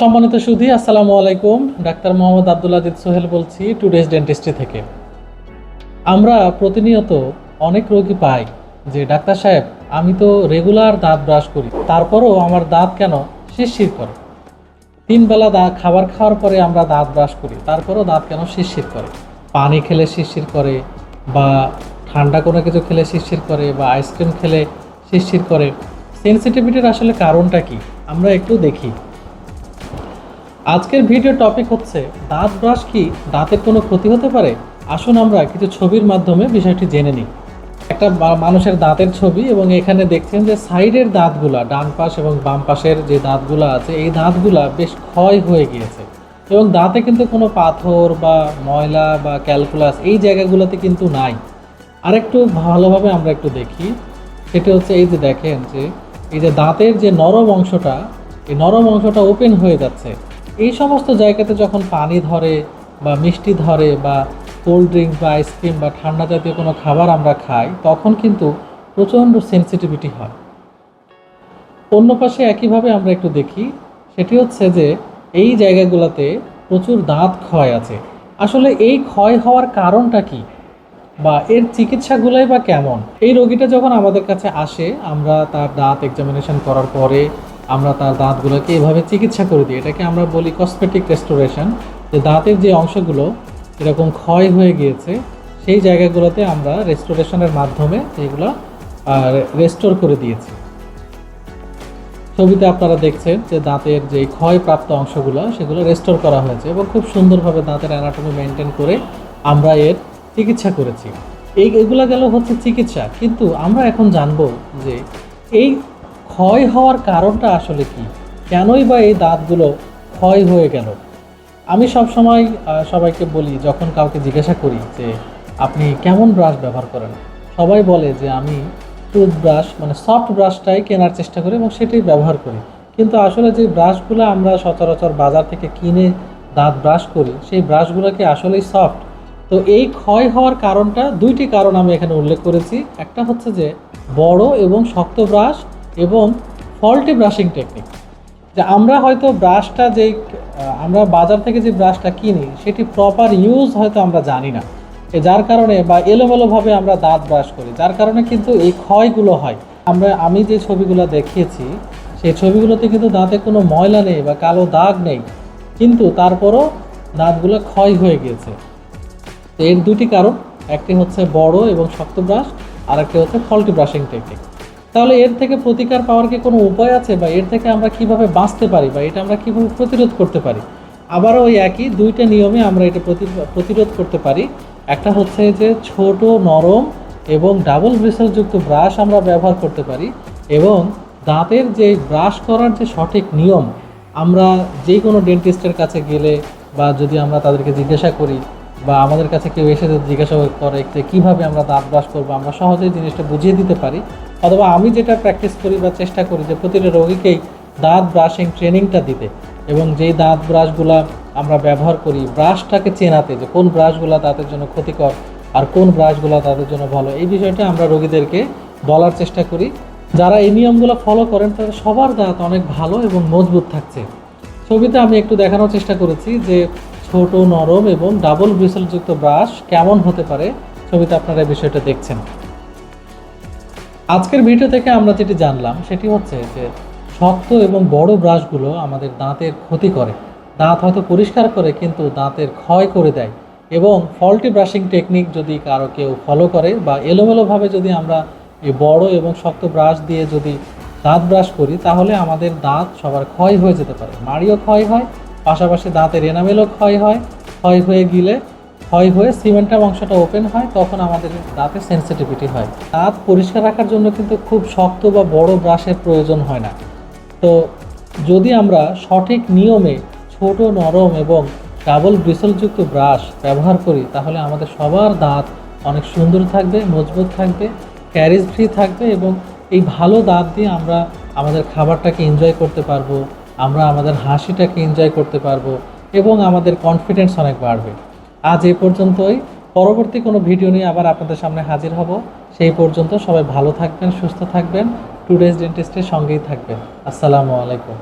সম্মানিত সুধী, আসসালামু আলাইকুম। ডাক্তার মোহাম্মদ আব্দুল আজিজ সোহেল বলছি টুডেস ডেন্টিস্ট্রি থেকে। আমরা প্রতিনিয়ত অনেক রোগী পাই। যে ডাক্তার সাহেব, আমি তো রেগুলার দাঁত ব্রাশ করি, তারপরও আমার দাঁত কেন শিরশির করে? তিন বেলা দাঁত খাবার খাওয়ার পরে আমরা দাঁত ব্রাশ করি, তারপরেও দাঁত কেন শিরশির করে? পানি খেলে শিরশির করে, বা ঠান্ডা কোনো কিছু খেলে শিরশির করে, বা আইসক্রিম খেলে শিরশির করে। সেন্সিটিভিটির আসলে কারণটা কি? আমরা একটু দেখি। আজকের ভিডিও টপিক হচ্ছে, দাঁত ব্রাশ কি দাঁতের কোনো ক্ষতি হতে পারে? আসুন আমরা কিছু ছবির মাধ্যমে বিষয়টি জেনে নিই। একটা মানুষের দাঁতের ছবি এবং এখানে দেখছেন যে সাইডের দাঁতগুলা, ডান পাশ এবং বাম পাশের যে দাঁতগুলো আছে, এই দাঁতগুলা বেশ ক্ষয় হয়ে গিয়েছে। এবং দাঁতে কিন্তু কোনো পাথর বা ময়লা বা ক্যালকুলাস এই জায়গাগুলোতে কিন্তু নাই। আরেকটু ভালোভাবে আমরা একটু দেখি। সেটা হচ্ছে এই যে দেখেন যে, এই যে দাঁতের যে নরম অংশটা, এই নরম অংশটা ওপেন হয়ে যাচ্ছে। এই সমস্ত জায়গাতে যখন পানি ধরে বা মিষ্টি ধরে বা কোল্ড ড্রিঙ্ক বা আইসক্রিম বা ঠান্ডা জাতীয় কোনো খাবার আমরা খাই, তখন কিন্তু প্রচণ্ড সেন্সিটিভিটি হয়। অন্য পাশে একইভাবে আমরা একটু দেখি, সেটি হচ্ছে যে এই জায়গাগুলোতে প্রচুর দাঁত ক্ষয় আছে। আসলে এই ক্ষয় হওয়ার কারণটা কি? বা এর চিকিৎসাগুলোই বা কেমন? এই রোগীটা যখন আমাদের কাছে আসে, আমরা তার দাঁত এক্সামিনেশন করার পরে আমরা তার দাঁতগুলোকে এভাবে চিকিৎসা করে দিই। এটাকে আমরা বলি কসমেটিক রেস্টোরেশন যে দাঁতের যে অংশগুলো এরকম ক্ষয় হয়ে গিয়েছে, সেই জায়গাগুলোতে আমরা রেস্টোরেশনের মাধ্যমে এগুলো রেস্টোর করে দিয়েছি। ছবিতে আপনারা দেখছেন যে দাঁতের যে ক্ষয়প্রাপ্ত অংশগুলো, সেগুলো রেস্টোর করা হয়েছে এবং খুব সুন্দরভাবে দাঁতের অ্যানাটমি মেনটেন করে আমরা এর চিকিৎসা করেছি। এই, এগুলো গেল হচ্ছে চিকিৎসা। কিন্তু আমরা এখন জানব যে এই ক্ষয় হওয়ার কারণটা আসলে কি? কেনই বা এই দাঁতগুলো ক্ষয় হয়ে গেল? আমি সবসময় সবাইকে বলি, যখন কাউকে জিজ্ঞাসা করি যে, আপনি কেমন ব্রাশ ব্যবহার করেন? সবাই বলে যে, আমি টুথব্রাশ মানে সফট ব্রাশটাই কেনার চেষ্টা করি এবং সেটাই ব্যবহার করি। কিন্তু আসলে যে ব্রাশগুলো আমরা সচরাচর বাজার থেকে কিনে দাঁত ব্রাশ করি, সেই ব্রাশগুলোকে আসলেই সফট তো এই ক্ষয় হওয়ার কারণটা দুইটি কারণ আমি এখানে উল্লেখ করেছি। একটা হচ্ছে যে, বড় এবং শক্ত ব্রাশ এবং ফল্টি ব্রাশিং টেকনিক যে আমরা হয়তো ব্রাশটা যে আমরা বাজার থেকে যে ব্রাশটা কিনি, সেটি প্রপার ইউজ হয়তো আমরা জানি না। যার কারণে বা এলোমেলোভাবে আমরা দাঁত ব্রাশ করি। যার কারণে কিন্তু এই ক্ষয়গুলো হয়। আমরা, আমি যে ছবিগুলো দেখিয়েছি, সেই ছবিগুলোতে কিন্তু দাঁতে কোনো ময়লা নেই বা কালো দাগ নেই। কিন্তু তারপরও দাঁতগুলো ক্ষয় হয়ে গিয়েছে। এর দুটি কারণ, একটি হচ্ছে বড় এবং শক্ত ব্রাশ আর একটি হচ্ছে ফল্টি ব্রাশিং টেকনিক তাহলে এর থেকে প্রতিকার পাওয়ার কি কোনো উপায় আছে বা এর থেকে আমরা কীভাবে বাঁচতে পারি বা এটা আমরা কীভাবে প্রতিরোধ করতে পারি? আবারও ওই একই দুইটা নিয়মে আমরা এটা প্রতি- প্রতিরোধ করতে পারি। একটা হচ্ছে যে ছোট, নরম এবং ডাবল ব্রিসেলযুক্ত ব্রাশ আমরা ব্যবহার করতে পারি এবং দাঁতের যে ব্রাশ করার যে সঠিক নিয়ম, আমরা যে কোনো ডেন্টিস্টের কাছে গেলে বা যদি আমরা তাদেরকে জিজ্ঞাসা করি বা আমাদের কাছে কেউ এসে জিজ্ঞাসা করে যে কীভাবে আমরা দাঁত ব্রাশ করব, আমরা সহজেই জিনিসটা বুঝিয়ে দিতে পারি। অথবা আমি যেটা প্র্যাকটিস করি বা চেষ্টা করি যে প্রতিটা রোগীকেই দাঁত ব্রাশিং ট্রেনিংটা দিতে। এবং যেই দাঁত ব্রাশগুলা আমরা ব্যবহার করি ব্রাশটাকে চেনাতে যে কোন ব্রাশগুলো দাঁতের জন্য ক্ষতিকর আর কোন ব্রাশগুলো তাদের জন্য ভালো, এই বিষয়টা আমরা রোগীদেরকে বলার চেষ্টা করি। যারা এই নিয়মগুলো ফলো করেন, তাদের সবার দাঁত অনেক ভালো এবং মজবুত থাকছে। ছবিতে আমি একটু দেখানোর চেষ্টা করেছি যে ছোট, নরম এবং ডাবল ব্রিসেলযুক্ত ব্রাশ কেমন হতে পারে। ছবিতে আপনারা এই বিষয়টা দেখছেন। আজকের ভিডিও থেকে আমরা যেটি জানলাম, সেটি হচ্ছে যে শক্ত এবং বড় ব্রাশগুলো আমাদের দাঁতের ক্ষতি করে। দাঁত হয়তো পরিষ্কার করে, কিন্তু দাঁতের ক্ষয় করে দেয়। এবং ফল্টি ব্রাশিং টেকনিক যদি কারও কেউ ফলো করে বা এলোমেলোভাবে যদি আমরা এই বড় এবং শক্ত ব্রাশ দিয়ে যদি দাঁত ব্রাশ করি, তাহলে আমাদের দাঁত সবার ক্ষয় হয়ে যেতে পারে। মাড়িও ক্ষয় হয়, পাশাপাশি দাঁতের এনামেলও ক্ষয় হয়। ক্ষয় হয়ে গেলে ক্ষয় হয়ে সিমেন্টাম অংশটা ওপেন হয়, তখন আমাদের দাঁতে সেন্সিটিভিটি হয়। দাঁত পরিষ্কার রাখার জন্য কিন্তু খুব শক্ত বা বড় ব্রাশের প্রয়োজন হয় না। তো যদি আমরা সঠিক নিয়মে ছোট নরম এবং ডাবল ব্রিসলযুক্ত ব্রাশ ব্যবহার করি, তাহলে আমাদের সবার দাঁত অনেক সুন্দর থাকবে, মজবুত থাকবে ক্যারিজ ফ্রি থাকবে এবং এই ভালো দাঁত দিয়ে আমরা আমাদের খাবারটাকে এনজয় করতে পারব, আমরা আমাদের হাসিটাকে এনজয় করতে পারব এবং আমাদের কনফিডেন্স অনেক বাড়বে। আজ এ পর্যন্তই। পরবর্তী কোনো ভিডিও নিয়ে আবার আপনাদের সামনে হাজির হব। সেই পর্যন্ত সবাই ভালো থাকবেন, সুস্থ থাকবেন। টুডেজ ডেন্টিস্টের সঙ্গেই থাকবেন। আসসালামু আলাইকুম।